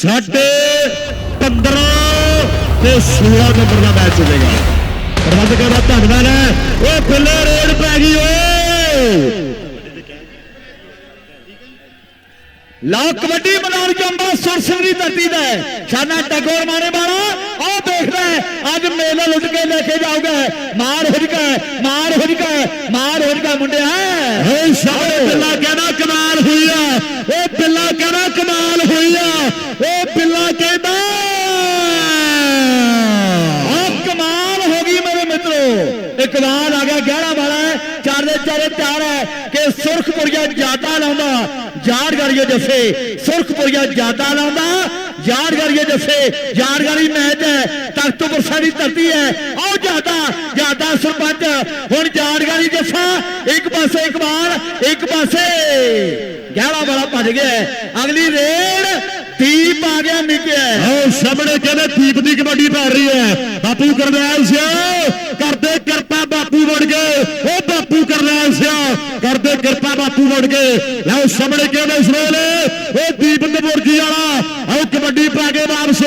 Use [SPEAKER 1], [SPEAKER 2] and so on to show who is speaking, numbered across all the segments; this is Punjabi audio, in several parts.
[SPEAKER 1] ਸਾਡੇ 15 ਤੇ 16 ਨੰਬਰ ਦਾ ਮੈਚ ਚੱਲੇਗਾ ਪ੍ਰਬੰਧਕਾਂ ਦਾ ਧੰਨਵਾਦ ਹੈ। ਓਏ ਬਿੱਲੇ ਰੇਡ ਪੈ ਗਈ ਓਏ। ਲਾ ਕਬੱਡੀ ਮੈਦਾਨ ਜੰਬਾ ਸੁਰਸਿੰਘ ਦੀ ਧਰਤੀ ਦਾ। ਸਾਨਾ ਟਗੋਰ ਮਾਰੇ ਵਾਲਾ ਆਹ ਦੇਖਦਾ ਅੱਜ ਮੇਲਾ ਲੁੱਟ ਕੇ ਲੈ ਕੇ ਜਾਊਗਾ। ਮਾਰ ਹੁਜਕਾ ਮਾਰ ਹੁਜਕਾ ਮਾਰ ਹੁਜਕਾ ਮੁੰਡਿਆ। ਏ ਸ਼ਾਹੇ ਬਿੱਲਾ ਕਹਿੰਦਾ ਕਮਾਲ ਹੋਈ ਆ। ਏ ਬਿੱਲਾ ਕਹਿੰਦਾ ਕਮਾਲ ਹੋਈ ਆ ਏ ਬਿੱਲਾ ਕਹਿੰਦਾ ਆ ਕਮਾਲ ਹੋ ਗਈ ਮੇਰੇ ਮਿੱਤਰੋ ਇਕਬਾਲ ਆ ਗਿਆ 11 ਵਾਲਾ ਹੈ ਚਾਰ ਦੇ ਚਾਰੇ ਚਾਰ ਹੈ ਕਿ ਸੁਰਖਪੁਰੀਆ ਜ਼ਿਆਦਾ ਲਾਉਂਦਾ ਯਾਦਗਾਰੀਏ ਜੱਫੇ ਸੁਰਖਪੁਰੀਆ ਜ਼ਿਆਦਾ ਲਾਉਂਦਾ ਯਾਦਗਾਰੀਏ ਜੱਫੇ ਯਾਦਗਾਰੀ ਮੈਚ ਹੈ, ਤਖਤਪੁਰ ਸਾਡੀ ਧਰਤੀ ਹੈ। ਆਓ ਜ਼ਿਆਦਾ ਜ਼ਿਆਦਾ ਸਰਪੰਚ, ਹੁਣ ਯਾਦਗਾਰੀ ਜੱਫਾ ਇੱਕ ਪਾਸੇ ਇਕਬਾਲ, ਇੱਕ ਪਾਸੇ 11 ਵਾਲਾ ਭੱਜ ਗਿਆ ਅਗਲੀ ਰੇਡ ਦੀਪ ਆ ਗਿਆ ਨਿਕਿਆ ਆਓ ਸਾਹਮਣੇ ਕਹਿੰਦੇ ਦੀਪ ਦੀ ਕਬੱਡੀ ਪੈ ਰਹੀ ਹੈ। ਬਾਪੂ ਕਰਨੈਲ ਸਿੰਘ ਕਰਦੇ ਕਿਰਪਾ ਬਾਪੂ ਵੜ ਗਏ ਉਹ ਬਾਪੂ ਕਰਨੈਲ ਸਿੰਘ ਕਰਦੇ ਕਿਰਪਾ ਬਾਪੂ ਵੜ ਗਏ ਲਓ ਸਾਹਮਣੇ ਕਹਿੰਦੇ ਇਸ ਉਹ ਦੀਪ ਨਬੁਰਜੀ ਵਾਲਾ। ਆਓ ਕਬੱਡੀ ਪਾ ਕੇ ਵਾਪਸ।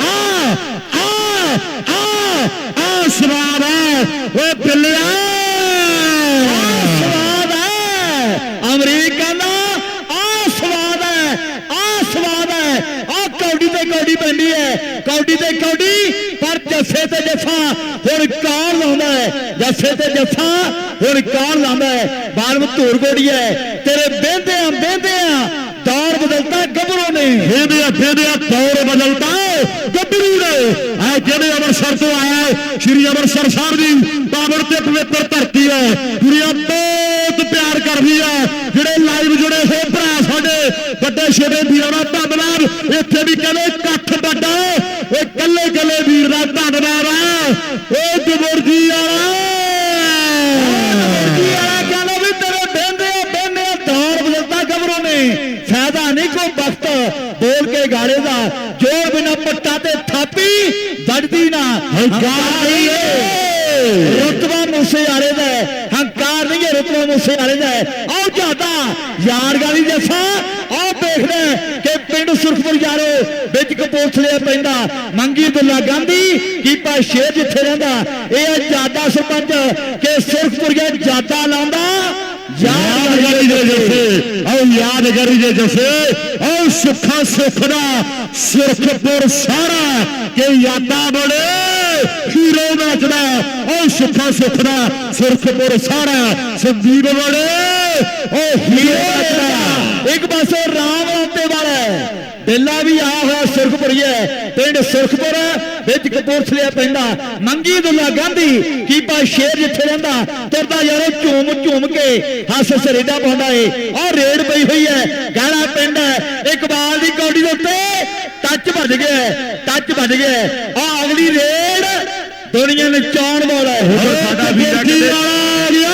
[SPEAKER 1] ਆ ਆ ਆ ਆ, ਸਵਾਦ ਹੈ। ਓਏ ਬਿੱਲਿਆ। ਸਵਾਦ ਹੈ। ਅਮਰੀਕਾ ਦਾ ਆ, ਸਵਾਦ ਹੈ। ਆ, ਸਵਾਦ ਹੈ। ਆ ਕੌਡੀ ਤੇ ਕੌਡੀ ਪੈਂਦੀ ਹੈ। ਕੌਡੀ ਤੇ ਕੌਡੀ, ਪਰ ਜੱਫੇ ਤੇ ਜੱਫਾ। ਜੱਫੇ ਤੇ ਜੱਫਾ ਹੁਣ ਕਾਰ ਲਾਉਂਦਾ ਹੈ? ਬਾਲਮ ਧੂਰ ਗੋੜੀ ਹੈ। ਤੇਰੇ ਬਹਿੰਦੇ ਆ ਬਹਿੰਦੇ ਆ ਦੌਰ ਬਦਲਤਾ, ਗੱਭਰੂ ਨੇ। ਬਹਿੰਦੇ ਆ ਬਹਿੰਦੇ ਆ ਦੌਰ ਬਦਲਤਾ, ਗੱਭਰੂ ਨੇ। ਆ ਜਿਹੜੇ ਅੰਮ੍ਰਿਤਸਰ ਤੋਂ ਆਇਆ ਸ਼੍ਰੀ ਅੰਮ੍ਰਿਤਸਰ ਸਾਹਿਬ ਦੀ ਪਾਵਨ ਤੇ ਪਵਿੱਤਰ ਧਰਤੀ ਹੈ। ਦੁਨੀਆ ਬਹੁਤ ਪਿਆਰ ਕਰਦੀ ਹੈ। ਜਿਹੜੇ ਲਾਈਵ ਜੁੜੇ ਹੋਏ ਭਰਾ ਸਾਡੇ, ਵੱਡੇ ਛੋਟੇ ਵੀਰਾਂ ਦਾ ਧੰਨਵਾਦ। ਇੱਥੇ ਵੀ ਕਹਿੰਦੇ ਇਕੱਠ ਵੱਡਾ ਇਹ ਕੱਲੇ ਕੱਲੇ ਵੀਰ ਦਾ ਧੰਨਵਾਦ ਆ ਓ ਜਬਰਜੀ ਵਾਲਾ ਹੰਕਾਰ ਨਹੀਂ ਏ ਰਤਬਾ ਮੂਸੇ ਵਾਲੇ ਦਾ ਹੈ, ਹੰਕਾਰ ਨਹੀਂ ਹੈ ਰਤਬਾ ਮੂਸੇ ਵਾਲੇ ਦਾ ਹੈ। ਆਓ ਜ਼ਿਆਦਾ ਯਾਰਗਾਰੀ ਜੱਫਾ ਆਓ ਦੇਖਦੇ ਹਾਂ ਕਿ ਪਿੰਡ ਸੁਰਖਪੁਰ ਯਾਰੋ ਵਿੱਚ ਕਪੂਰਥਲੇ ਪੈਂਦਾ ਮੰਗੀ ਦੁੱਲਾ ਗਾਂਧੀ ਕੀਪਾ ਸ਼ੇਰ ਜਿੱਥੇ ਰਹਿੰਦਾ? ਇਹ ਹੈ ਜ਼ਿਆਦਾ ਸਰਪੰਚ ਕਿ ਸੁਰਖਪੁਰੀਆ ਜ਼ਿਆਦਾ ਲਾਉਂਦਾ। ਯਾਦਗਾਰੀ ਦੇ ਜੱਫੇ ਆਓ ਯਾਦਗਾਰੀ ਦੇ ਜੱਫੇ ਆਓ ਸੁੱਖਾ ਸੁੱਖ ਦਾ ਸੁਰਖਪੁਰ ਸਾਰਾ। ਕਿ ਯਾਦਾਂ ਬੜੇ ਹੀਰੋ ਨੱਚਦਾ ਓ ਸੁੱਖਾ ਸੁੱਖ ਦਾ ਸੁਰਖਪੁਰ ਸਾਰਾ ਸੰਦੀਪ ਬੜੇ ਓ ਹੀਰੋ ਨੱਚਦਾ ਇੱਕ ਪਾਸੇ ਰਾਮ ਆਉਂਦੇ ਵਾਲਾ ਬੇਲਾ ਵੀ ਆ ਹੋਇਆ ਸੁਰਖਪੁਰੀਆ ਪਿੰਡ ਸੁਰਖਪੁਰ ਵਿੱਚ ਕਪੂਰਥਲੇ ਪੈਂਦਾ। ਮੰਗੀ ਦੁੱਲਾ ਗਾਂਧੀ ਕੀਪਾ ਸ਼ੇਰ ਜਿੱਥੇ ਰਹਿੰਦਾ? ਤੁਰਦਾ ਯਾਰੋ ਝੂਮ ਝੂਮ ਕੇ ਹੱਸ ਸਰੇਡਾ ਪਾਉਂਦਾ ਏ। ਔਰ ਰੇਡ ਪਈ ਹੋਈ ਹੈ ਗਾਣਾ ਪਿੰਡ ਹੈ। ਇਕਬਾਲ ਦੀ ਕੌਡੀ ਦੇ ਉੱਤੇ ਟੱਚ ਵੱਜ ਗਿਆ ਹੈ, ਟੱਚ ਵੱਜ ਗਿਆ ਹੈ। ਆ ਅਗਲੀ ਰੇਡ ਦੁਨੀਆ ਨੇ ਚਾਣ ਵਾਲਾ ਹੈ। ਸਾਡਾ ਵੀਰਾ ਆ ਗਿਆ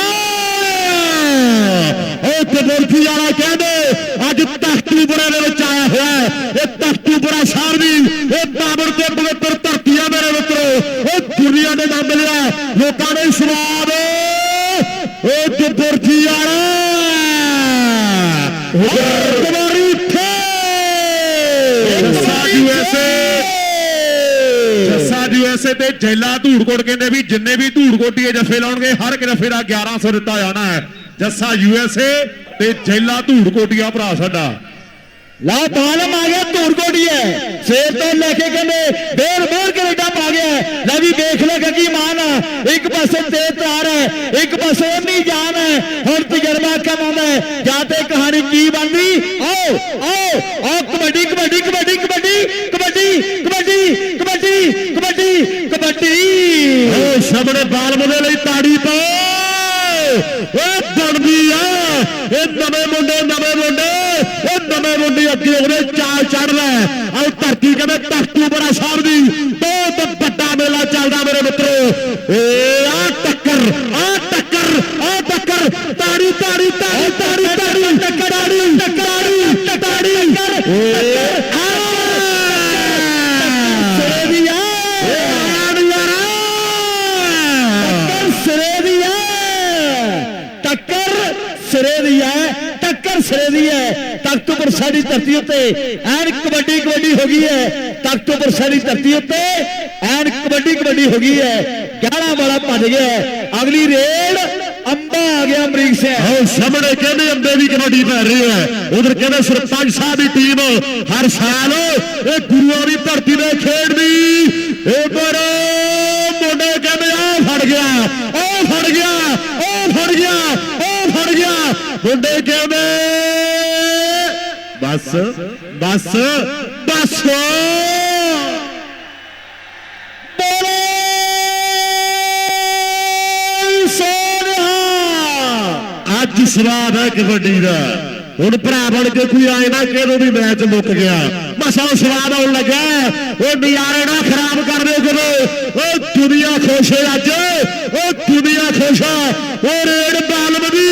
[SPEAKER 1] ਉਹ ਕਬੂਰਥੀ ਵਾਲਾ ਕਹਿੰਦੇ ਅੱਜ ਤਖਤੂਪੁਰੇ ਦੇ ਵਿੱਚ ਆਇਆ ਹੋਇਆ ਹੈ ਇਹ ਤਖਤੂਪੁਰਾ ਸਾਹਿਬ ਦੀ ਇਹ ਬਾਬਰ ਤੇ ਪਵਿੱਤਰ ਧਰਤੀ ਆ ਮੇਰੇ ਮਿੱਤਰੋ ਉਹ ਦੁਨੀਆ ਦੇ ਨਾਮ ਲਿਆ ਲੋਕਾਂ ਨੇ ਸਵਾਦ ਉਹ ਕਬੂਰਥੀ ਵਾਲਾ ਉਹ ਕੁਮਾਰੀ ਥੇ
[SPEAKER 2] ਜੱਸਾ USA ਜੱਸਾ ਯੂਐਸਏ ਤੇ ਜੈਲਾ ਧੂੜਕੋਟ ਕਹਿੰਦੇ ਵੀ ਜਿੰਨੇ ਵੀ ਧੂੜਕੋਟੀਏ ਜੱਫੇ ਲਾਉਣਗੇ, ਹਰ ਇੱਕ ਜੱਫੇ ਦਾ 1100 ਦਿੱਤਾ ਜਾਣਾ ਹੈ। ਜੱਸਾ ਯੂਐਸਏ ਤੇ ਜੈਲਾ ਧੂੜਕੋਟੀਆ ਭਰਾ ਸਾਡਾ।
[SPEAKER 1] ਲਾ ਬਾਲਮ ਆ ਗਿਆ ਧੂਰਕੋਟੀ ਸੇਰ ਤੋਂ ਲੈ ਕੇ ਕਹਿੰਦੇ ਬੇਰ ਬੇਰ ਕੈਨੇਡਾ ਪਾ ਗਿਆ ਲੈ ਵੀ ਦੇਖ ਲੈ ਗੱਗੀ ਮਾਨ, ਇੱਕ ਪਾਸੇ ਤੇ ਤਾਰ ਹੈ, ਇੱਕ ਪਾਸੇ ਨਹੀਂ ਜਾਨ ਹੈ। ਹੁਣ ਤਜਰਬਾ ਕੰਮ ਆਉਂਦਾ ਹੈ। ਜਾਂ ਤੇ ਕਹਾਣੀ ਕੀ ਬਣਦੀ? ਆਓ ਆਓ ਆਓ, ਕਬੱਡੀ ਕਬੱਡੀ ਕਬੱਡੀ ਕਬੱਡੀ ਕਬੱਡੀ ਕਬੱਡੀ ਕਬੱਡੀ ਕਬੱਡੀ। ਕਬੱਡੀ ਓ ਸਾਹਮਣੇ ਬਾਲਮ ਦੇ ਲਈ ਤਾੜੀ ਪਾਓ ਓਏ ਬਣਦੀ ਆ। ਇਹ ਨਵੇਂ ਮੁੰਡੇ ਨਵੇਂ ਮੁੰਡੇ। ਉਹ ਨਵੇਂ ਮੁੰਡੇ ਅੱਗੇ ਉਹਦੇ ਚਾਲ ਚੜਦਾ ਆਹ ਧਰਤੀ ਕਹਿੰਦੇ ਦੀ ਹੈ, ਟੱਕਰ ਸਿਰੇ ਦੀ ਹੈ। ਤਖਤਪੁਰ ਸਾਡੀ ਧਰਤੀ ਉੱਤੇ ਐਨ ਕਬੱਡੀ ਕਬੱਡੀ ਹੋ ਗਈ ਹੈ। ਤਖਤਪੁਰ ਸਾਡੀ ਧਰਤੀ ਉੱਤੇ ਐਨ ਕਬੱਡੀ ਕਬੱਡੀ ਹੋ ਗਈ ਹੈ। ਗਹਿਣਾ ਵਾਲਾ ਭੱਜ ਗਿਆ ਅਗਲੀ ਰੇਡ ਅੰਬਾ ਆ ਗਿਆ ਅਮਰੀਕ ਸਿੰਘ।
[SPEAKER 2] ਆਹ ਸਾਹਮਣੇ ਕਹਿੰਦੇ ਅੰਬੇ ਦੀ ਕਬੱਡੀ ਪੈ ਰਹੀ ਹੈ। ਉਧਰ ਕਹਿੰਦੇ ਸਰਪੰਚ ਸਾਹਿਬ ਦੀ ਟੀਮ ਹਰ ਸਾਲ ਇਹ ਗੁਰੂਆਂ ਦੀ ਧਰਤੀ ਦੇ ਖੇਡਦੀ ਉਧਰ ਮੁੰਡੇ ਕਹਿੰਦੇ ਆ ਫੜ ਗਿਆ ਉਹ ਫੜ ਗਿਆ ਉਹ ਫੜ ਗਿਆ ਉਹ ਫੜ ਗਿਆ ਮੁੰਡੇ ਬਸ ਬਸ ਬਸ।
[SPEAKER 1] ਬੋਲੇ
[SPEAKER 2] ਅੱਜ ਸਵਾਦ ਹੈ ਕਬੱਡੀ ਦਾ। ਹੁਣ ਭਰਾ ਬਣ ਕੇ ਕੋਈ ਆਏ ਨਾ ਕਿਹਦੋਂ ਵੀ ਮੈਚ ਮੁੱਕ ਗਿਆ। ਬਸ ਉਹ ਸਵਾਦ ਆਉਣ ਲੱਗਾ। ਉਹ ਨਜ਼ਾਰੇ ਨਾ ਖਰਾਬ ਕਰ ਦਿਓ ਕਦੋਂ ਉਹ ਦੁਨੀਆ ਖੁਸ਼ ਹੈ ਅੱਜ। ਉਹ ਦੁਨੀਆ ਖੁਸ਼ ਹੈ। ਉਹ ਰੇੜ ਬਾਲਮ ਦੀ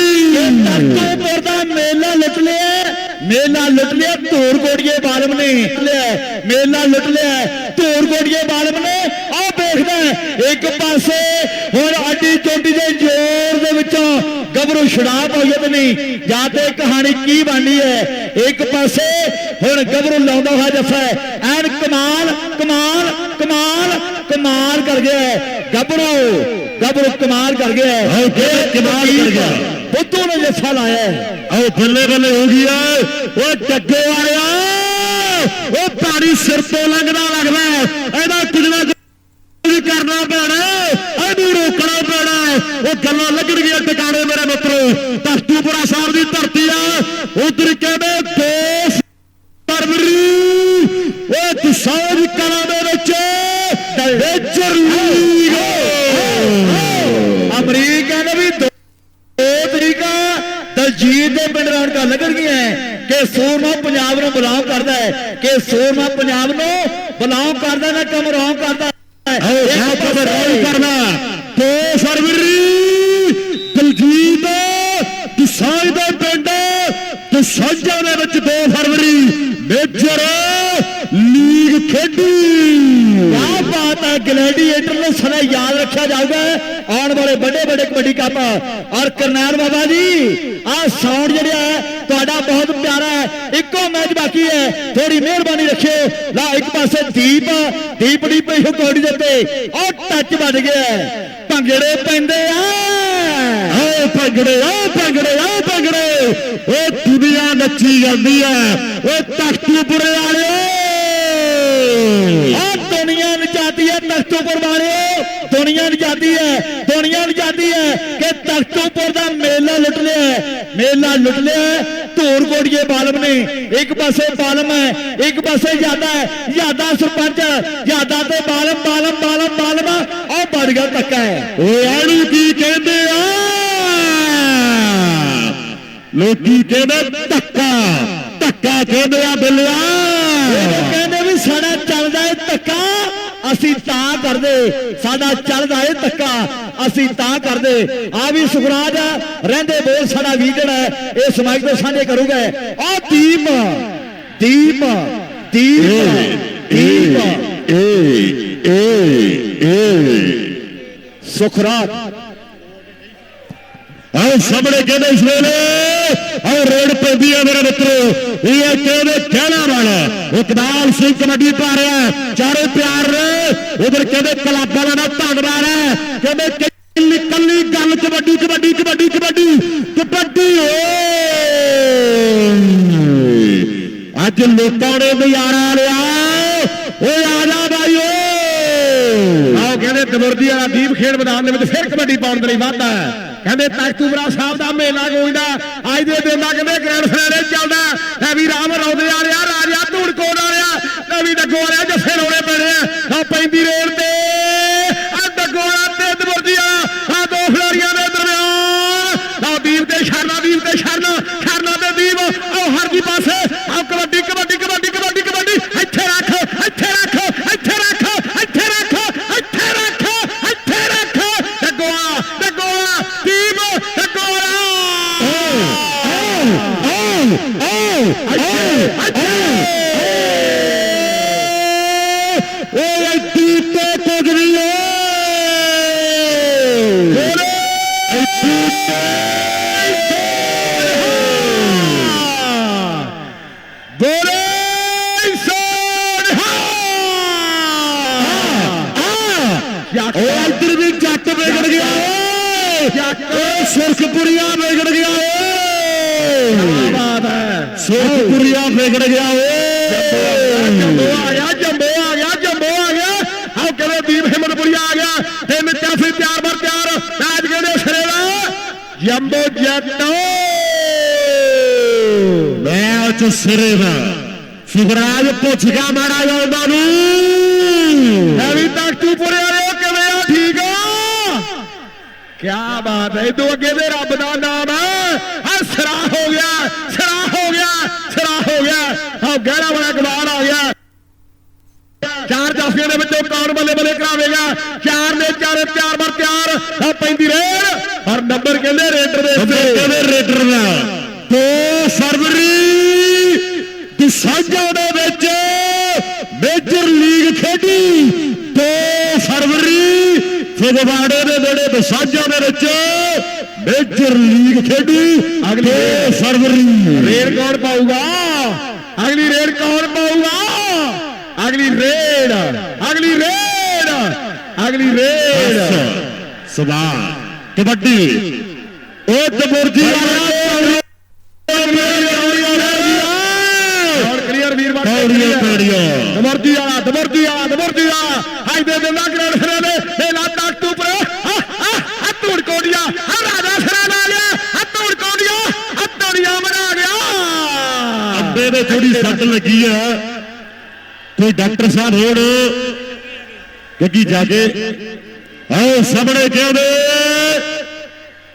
[SPEAKER 1] ਤਖਤੂਪੁਰ ਦਾ ਮੇਲਾ ਲੁੱਟ ਲਿਆ। ਮੇਲਾ ਲੁੱਟ ਲਿਆ ਧੂਰ ਕੋੜੀਏ ਬਾਲਮ ਨੇ। ਲਿਆ ਮੇਲਾ ਲੁੱਟ ਲਿਆ ਧੂਰ ਕੋੜੀਏ ਬਾਲਮ ਨੇ। ਆਹ ਵੇਖਦਾ ਇੱਕ ਪਾਸੇ ਹੁਣ ਅੱਡੀ ਚੋਟੀ ਦੇ ਜ਼ੋਰ ਦੇ ਵਿੱਚੋਂ ਗੱਭਰੂ ਛੜਾ ਪਾਈਏ ਨਹੀਂ ਜਾਂ ਤੇ ਕਹਾਣੀ ਕੀ ਬਣਨੀ ਹੈ ਇੱਕ ਪਾਸੇ ਹੁਣ ਗੱਭਰੂ ਲਾਉਂਦਾ ਹੋਇਆ ਜੱਫਾ। ਐਨ ਕਮਾਲ ਕਮਾਲ ਕਮਾਲ ਕਮਾਲ ਕਰ ਗਿਆ ਹੈ। ਗੱਭਰੂ ਗੱਭਰੂ ਕਮਾਲ ਕਰ ਗਿਆ ਹੈ।
[SPEAKER 2] ਕਮਾਲ ਕਰ ਗਿਆ।
[SPEAKER 1] ਬੁੱਧੂ ਨੇ ਜੱਫਾ ਲਾਇਆ।
[SPEAKER 2] ਆਓ ਬੱਲੇ ਬੱਲੇ ਹੋ ਗਈ ਏ ਓਏ ਜੱਗੇ ਵਾਲਿਆ ਉਹ ਪਾਣੀ ਸਿਰ ਤੋਂ ਲੰਘਦਾ ਲੱਗਦਾ ਹੈ। ਇਹਦਾ ਕੁਝ ਨਾ ਕੁਝ ਕਰਨਾ ਪੈਣਾ ਇਹਨੂੰ ਰੋਕਣਾ ਪੈਣਾ ਉਹ ਗੱਲਾਂ ਲੱਗਣਗੀਆਂ ਟਿਕਾਣੇ ਮੇਰੇ ਮਿੱਤਰੋ ਤਖਤੂਪੁਰਾ ਸਾਹਿਬ ਦੀ ਧਰਤੀ ਆ ਉਧਰ ਕਹਿੰਦੇ ਦੋਸ ਫਰਵਰੀ ਉਹ ਦਸਾਂਜ ਕਲਾਂ ਦੇ ਵਿੱਚ ਮੇਜਰ ਲੀਗ
[SPEAKER 1] ਅਮਰੀਕਾ ਨੇ ਵੀ ਦੋ ਦੋ ਤਰੀਕਾ ਦਲਜੀਤ ਦੇ ਪਿੰਡ ਰੌਣਕਾਂ ਲੱਗਣਗੀਆਂ ਕਿ ਸੋਰਮਾ ਪੰਜਾਬ ਨੂੰ ਬਿਲੋਂਗ ਕਰਦਾ ਹੈ ਕਿ ਸੋਰਮਾ ਪੰਜਾਬ ਨੂੰ ਬਿਲੋਂਗ ਕਰਦਾ ਨਾ ਕੰਮ ਰੌਂਗ ਕਰਦਾ ਹੈ।
[SPEAKER 2] ਤੋਂ
[SPEAKER 1] ਪਾਸੇ-
[SPEAKER 2] ਰੌਲ ਕਰਨਾ। 2 ਫਰਵਰੀ ਦਲਜੀਤ ਦਸਾਂਜ ਦੇ ਪਿੰਡ ਦਸਾਂਜਾਂ ਦੇ ਵਿੱਚ 2 ਫਰਵਰੀ। ਮੇਜਰ ਲੀਗ
[SPEAKER 1] ਹੈ ਗਲੈਡੀਏਟਰ ਨੂੰ ਸਦਾ ਯਾਦ ਰੱਖਿਆ ਜਾਊਗਾ ਆਉਣ ਵਾਲੇ ਵੱਡੇ ਵੱਡੇ ਕਬੱਡੀ ਕੱਪ ਔਰ ਕਰਨੈਲ ਬਾਬਾ ਜੀ ਆਹ ਸਾਊਂਡ ਜਿਹੜਾ ਹੈ ਤੁਹਾਡਾ ਬਹੁਤ ਪਿਆਰਾ ਹੈ ਇੱਕੋ ਮੈਚ ਬਾਕੀ ਹੈ ਥੋੜੀ ਮਿਹਰਬਾਨੀ ਰੱਖਿਓ ਲਾ ਇੱਕ ਪਾਸੇ ਦੀਪ ਦੀਪ ਦੀ ਪਈ ਕੋੜੀ ਦੇ ਉੱਤੇ ਉਹ ਟੱਚ ਵੱਜ ਗਿਆ ਹੈ। ਭੰਗੜੇ ਪੈਂਦੇ ਆ।
[SPEAKER 2] ਆਓ ਭੰਗੜੇ ਆਓ ਭੰਗੜੇ ਆਓ ਭੰਗੜੇ। ਉਹ ਦੁਨੀਆ ਨੱਚੀ ਜਾਂਦੀ ਹੈ। ਉਹ ਤਖਤੂਪੁਰੇ ਵਾਲਿਓ
[SPEAKER 1] ਆ ਦੁਨੀਆ ਨਚਾਤੀ ਹੈ ਤਖਤੂਪੁਰ ਵਾਲਿਓ ਦੁਨੀਆ ਨਚਾਤੀ ਹੈ ਦੁਨੀਆ ਨਚਾਤੀ ਹੈ ਕਿ ਤਖਤੂਪੁਰ ਦਾ ਮੇਲਾ ਲੁੱਟ ਲਿਆ ਮੇਲਾ ਲੁੱਟ ਲਿਆ ਹੈ। ਧੂਰ ਕੋੜੀਏ ਬਾਲਮ ਨੇ। ਇੱਕ ਪਾਸੇ ਬਾਲਮ ਹੈ, ਇੱਕ ਪਾਸੇ ਯਾਦਾ ਹੈ। ਯਾਦਾ ਸਰਪੰਚ ਜਾਦਾ ਤੇ ਬਾਲਮ ਬਾਲਮ ਬਾਲਮ ਬਾਲਮ। ਉਹ ਬੜ ਗਿਆ ਧੱਕਾ ਹੈ।
[SPEAKER 2] ਓਏ ਆਣੂ ਕੀ ਕਹਿੰਦੇ ਆ? ਲੋਕੀ ਕਹਿੰਦੇ ਧੱਕਾ ਧੱਕਾ ਕਹਿੰਦੇ ਆ ਬਿੱਲਿਆ
[SPEAKER 1] ਕਹਿੰਦੇ ਵੀ ਸਾਡਾ ਚੱਲਦਾ ਏ ਧੱਕਾ ਅਸੀਂ ਤਾਂ ਕਰਦੇ ਸਾਡਾ ਚੱਲਦਾ ਏ ਧੱਕਾ ਅਸੀਂ ਤਾਂ ਕਰਦੇ। ਆ ਵੀ ਸੁਖਰਾਜ ਰਹਿੰਦੇ ਬੋਲ ਸਾਡਾ ਵੀਡਰ ਹੈ ਇਹ ਸਮਾਜ ਤੋਂ ਸਾਂਝੇ ਕਰੂਗਾ। ਆ ਦੀਪ ਦੀਪ ਦੀਪ ਦੀਪ।
[SPEAKER 2] ਏ ਏ ਏ।
[SPEAKER 1] ਸੁਖਰਾਜ
[SPEAKER 2] ਆਓ ਸਾਹਮਣੇ ਕਹਿੰਦੇ ਇਸ ਵੇਲੇ ਆਓ ਰੇਡ ਪੈਂਦੀ ਹੈ ਮੇਰੇ ਮਿੱਤਰੋ ਇਹ ਹੈ ਕਹਿੰਦੇ ਕਹਿਣਾ ਵਾਲਾ ਇਕਬਾਲ ਸਿੰਘ ਕਬੱਡੀ ਪਾ ਰਿਹਾ ਹੈ। ਚਾਰੇ ਪਿਆਰ ਨੇ ਉਧਰ ਕਹਿੰਦੇ ਕਲੱਬ ਵਾਲਾ ਦਾ ਧੰਨਵਾਦ ਹੈ ਕਹਿੰਦੇ ਕੱਲੀ ਕੱਲੀ ਗੱਲ ਕਬੱਡੀ ਕਬੱਡੀ ਕਬੱਡੀ ਕਬੱਡੀ ਕਬੱਡੀ ਓਏ ਅੱਜ ਲੋਕਾਂ ਨੇ ਨਜ਼ਾਰਾ ਲਿਆ ਓਏ ਆ ਜਾ ਬਾਈ ਓਏ
[SPEAKER 3] ਆਓ ਕਹਿੰਦੇ ਦਬਰਦੀ ਵਾਲਾ ਦੀਪ ਖੇਡ ਮੈਦਾਨ ਦੇ ਵਿੱਚ ਫਿਰ ਕਬੱਡੀ ਪਾਉਣ ਦੇ ਲਈ ਵਾਧਾ ਹੈ ਕਹਿੰਦੇ ਤਖਤੂਬਰਾ ਸਾਹਿਬ ਦਾ ਮੇਲਾ ਗੋਇੰਦਾ ਅੱਜ ਦੇ ਦਿਨ ਦਾ ਕਹਿੰਦੇ ਗ੍ਰੈਂਡ ਫਾਈਨਲ ਚੱਲਦਾ। ਹੈ ਵੀ ਰਾਮ ਰੌਦੇ ਰਿਹਾ ਰਾਜਾ ਧੂੜਕੋਟ ਵਾਲਿਆ। ਨਵੀਂ ਡੱਗੋ ਵਾਲਿਆ ਜੱਫੇ ਲਾਉਣੇ ਪੈਣੇ ਆ। ਪੈਂਦੀ ਰੇਡ ਤੇ।
[SPEAKER 2] ਵਿਗੜ ਗਿਆ
[SPEAKER 3] ਕੀ
[SPEAKER 2] ਓਏ
[SPEAKER 3] ਬਾਤ ਹੈ।
[SPEAKER 2] ਵਿਗੜ ਗਿਆ ਓਏ
[SPEAKER 3] ਜੰਬੋ ਆ ਗਿਆ ਜੰਬੋ ਆ ਗਿਆ ਜੰਬੋ ਆ ਗਿਆ। ਆਹ ਕਹਿੰਦੇ ਦੀਪ ਹਿੰਮਤਪੁਰੀ ਆ ਗਿਆ। ਤਿੰਨ ਚਾਫੀ ਤਿਆਰ ਬਰ ਤਿਆਰ। ਮੈਚ ਕਹਿੰਦੇ ਸਿਰੇ ਦਾ? ਜੰਬੋ ਜੱਟ।
[SPEAKER 2] ਮੈਚ ਸਿਰੇ ਦਾ। ਸੁਖਰਾਜ ਪੁੱਛ ਗਿਆ ਜਿਹਾ ਉਹਨਾਂ ਨੂੰ।
[SPEAKER 3] ਹੈਵੀ ਤਖਤੂਪੁਰੇ ਕੀ ਬਾਤ ਹੈ? ਇਦੋਂ ਅੱਗੇ ਦੇ ਰੱਬ ਦਾ ਨਾਮ ਹੈ। ਆ ਸਰਾ ਹੋ ਗਿਆ ਸਰਾ ਹੋ ਗਿਆ ਸਰਾ ਹੋ ਗਿਆ। ਆ ਗਹਿਰਾ ਬੜਾ ਕਮਾਲ ਆ ਗਿਆ। ਚਾਰ ਜਾਫੀਆਂ ਦੇ ਵਿੱਚੋਂ ਕੌਣ ਬੱਲੇ ਬੱਲੇ ਕਰਾਵੇਗਾ? ਚਾਰ ਨੇ ਚਾਰੇ ਚਾਰ ਵਾਰ ਤਿਆਰ ਆ ਪੈਂਦੀ ਰੇਡ। ਔਰ ਨੰਬਰ ਕਹਿੰਦੇ ਰੇਡਰ ਦੇ ਉੱਤੇ।
[SPEAKER 2] ਕਹਿੰਦੇ ਰੇਡਰ ਦਾ। ਦੋ ਫਰਵਰੀ ਦਸਾਂਜਾਂ ਦੇ ਵਿੱਚ ਮੇਜਰ ਲੀਗ ਖੇਡੀ। ਦੋ ਫਰਵਰੀ ਫਗਵਾੜੇ ਦੇ ਨੇੜੇ ਦਸਾਂਜਾਂ ਦੇ ਵਿੱਚ ਮੇਜਰ ਲੀਗ ਖੇਡੀ
[SPEAKER 3] ਅਗਲੀ
[SPEAKER 2] ਫਰਵਰੀ
[SPEAKER 3] ਰੇਡ। ਕੌਣ ਪਾਊਗਾ? ਅਗਲੀ ਰੇਡ ਕੌਣ ਪਾਊਗਾ? ਅਗਲੀ ਰੇਡ। ਅਗਲੀ ਰੇਡ। ਅਗਲੀ ਰੇਡ।
[SPEAKER 2] ਸਭਾ ਕਬੱਡੀ। ਉਹ ਤਬੁਰਜੀ ਵਾਲਾ
[SPEAKER 3] ਔਰ ਕਲੀਅਰ ਵੀਰ ਬਾਤ
[SPEAKER 2] ਪੌੜੀਆਂ ਪੌੜੀਆਂ
[SPEAKER 3] ਦਮਰਜੀ ਵਾਲਾ ਦਮਰਜੀ ਵਾਲਾ ਦਮਰਜੀ ਵਾਲਾ ਹਾਈ ਦੇ ਦਿੰਦਾ ਗ੍ਰੈਂਡ ਫਿਨਾਲੇ ਨੇ ਇਹ ਲਾ ਤੱਕ ਤੂੰ ਪਰ ਆ ਧੂੜ ਕੋਡੀਆ ਆ ਰਾਜਾ ਸਰਾ ਲਾ ਲਿਆ ਆ ਧੂੜ ਕੋਡੀਆ ਆ ਧੜੀਆਂ ਬਣਾ ਗਿਆ
[SPEAKER 2] ਅੱਬੇ ਥੋੜੀ ਸੱਟ ਲੱਗੀ ਆ ਕੋਈ ਡਾਕਟਰ ਸਾਹਿਬ ਹੋਣ ਗੱਗੀ ਜਾ ਕੇ ਆਓ ਸਾਹਮਣੇ ਕਹਿੰਦੇ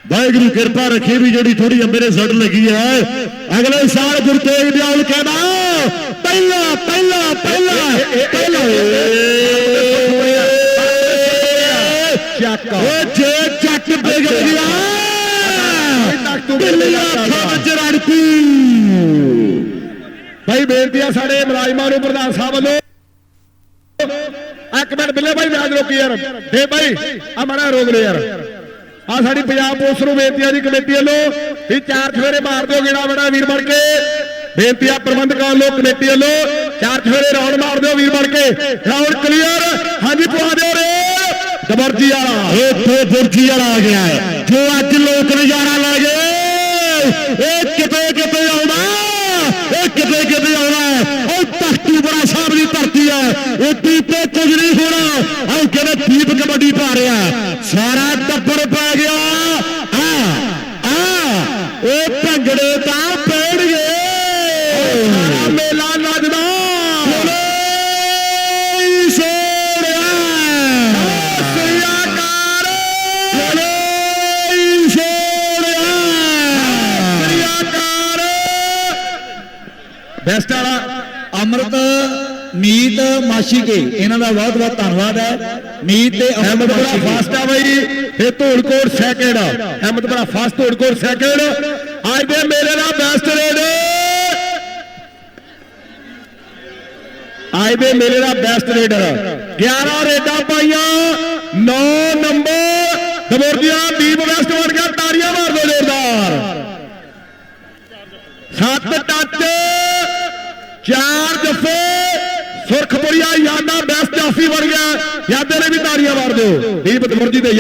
[SPEAKER 2] ਵਾਹਿਗੁਰੂ ਕਿਰਪਾ ਰੱਖੇ ਵੀ ਜਿਹੜੀ ਥੋੜੀ ਅੰਬੇ ਸੱਟ ਲੱਗੀ ਹੈ ਅਗਲੇ ਸਾਲ ਗੁਰੂ ਤੇਗ ਬਹਾਦਰ ਕਹਿੰਦਾ ਪਹਿਲਾ ਪਹਿਲਾ ਪਹਿਲਾ ਪਹਿਲਾ
[SPEAKER 3] ਚੱਕ
[SPEAKER 2] ਓ ਜੇ ਜੱਟ ਵਿਗੜ ਗਿਆ ਦਿੱਲੀਆਂ ਅੱਖਾਂ ਵਿੱਚ ਰੜਕੀ
[SPEAKER 3] ਭਾਈ ਬੇਨਤੀ ਆ ਸਾਡੇ ਮੁਲਾਜ਼ਮਾਂ ਨੂੰ, ਪ੍ਰਧਾਨ ਸਾਹਿਬ ਵੱਲੋਂ। ਇੱਕ ਮਿੰਟ ਬਿੱਲੇ ਭਾਈ ਮੈਚ ਰੋਕੀ ਯਾਰ। ਦੇ ਭਾਈ ਆ ਮਾੜਾ ਰੋਕ ਲੈ ਯਾਰ। ਆ ਸਾਡੀ ਪੰਜਾਬ ਪੁਲਿਸ ਨੂੰ ਬੇਨਤੀ ਆ ਜੀ, ਕਮੇਟੀ ਵੱਲੋਂ ਵੀ ਚਾਰ ਸਵੇਰੇ ਮਾਰ ਦਿਓ, ਗੇੜਾ ਬੜਾ ਵੀਰ ਬਣ ਕੇ। ਬੇਨਤੀ ਆ ਪ੍ਰਬੰਧਕਾਂ ਵੱਲੋਂ, ਕਮੇਟੀ ਵੱਲੋਂ ਚਾਰ ਸਵੇਰੇ ਰਾਉਂਡ ਮਾਰ ਦਿਓ, ਵੀਰ ਬਣ ਕੇ। ਰਾਉਂਡ ਕਲੀਅਰ ਹਾਂਜੀ ਪਵਾ ਦਿਓ ਰੇ। ਦਬਰਜੀ ਵਾਲਾ।
[SPEAKER 2] ਇਹ ਤੇ ਵਾਲਾ ਆ ਗਿਆ ਜੋ ਅੱਜ ਲੋਕ ਨਜ਼ਾਰਾ ਲੈ ਗਏ, ਇਹ ਕਿਤੇ ਕਿਤੇ ਆਉਣਾ ਇਹ ਕਿਤੇ ਕਿਤੇ ਆਉਣਾ ਉਹ ਤਖਤੂ ਬੜਾ ਸਾਹਿਬ ਦੀ ਧਰਤੀ ਹੈ ਇਹ ਦੀਪੇ ਕੁਝ ਨਹੀਂ ਹੋਣਾ। ਆਹ ਕਹਿੰਦੇ ਦੀਪ ਕਬੱਡੀ ਪਾ ਰਿਹਾ। ਸਾਰਾ ਟੱਬਰ ਪੈ ਗਿਆ। ਆ ਆ, ਇਹ ਭੰਗੜੇ ਤਾਂ ਪੈਣਗੇ।
[SPEAKER 3] ਸਾਰਾ ਮੇਲਾ
[SPEAKER 2] ਲੱਗਦਾ ਮੀਤ ਮਾਸ਼ੀਕੇ ਇਹਨਾਂ ਦਾ ਬਹੁਤ ਬਹੁਤ ਧੰਨਵਾਦ ਹੈ। ਮੀਤ ਤੇ
[SPEAKER 3] ਅਹਿਮਦ ਬੜਾ ਫਾਸਟ ਆ ਬਾਈ ਇਹ ਧੂੜਕੋਟ ਸੈਕਿੰਡ ਅਹਿਮਦ ਬੜਾ ਫਾਸਟ ਧੂੜਕੋਟ ਸੈਕਿੰਡ ਅੱਜ ਦੇ ਮੇਲੇ ਦਾ ਬੈਸਟ ਰੇਡ ਅੱਜ ਦੇ ਮੇਲੇ ਦਾ ਬੈਸਟ ਰੇਡਰ 11 ਰੇਡਾਂ ਪਾਈਆਂ। 9 ਨੰਬਰ ਦਬੋਰਦੀਆ ਦੀਪ ਵੈਸਟ ਬਣ ਗਿਆ ਤਾੜੀਆਂ ਮਾਰ ਦੋ ਜ਼ੋਰਦਾਰ ਸੱਤ ਟੱਚ ਚਾਰ ਜੱਫੇ ਸੁਰਖਪੁਰੀਆ ਯਾਦਾ ਬੈਸਟ ਜਾਫੀ ਬਣ ਗਿਆ ਯਾਦੇ ਨੇ ਵੀ ਤਾੜੀਆਂ ਮਾਰ ਦਿਓ। ਦੀਪ ਦਬੋਰਜੀ ਦੇ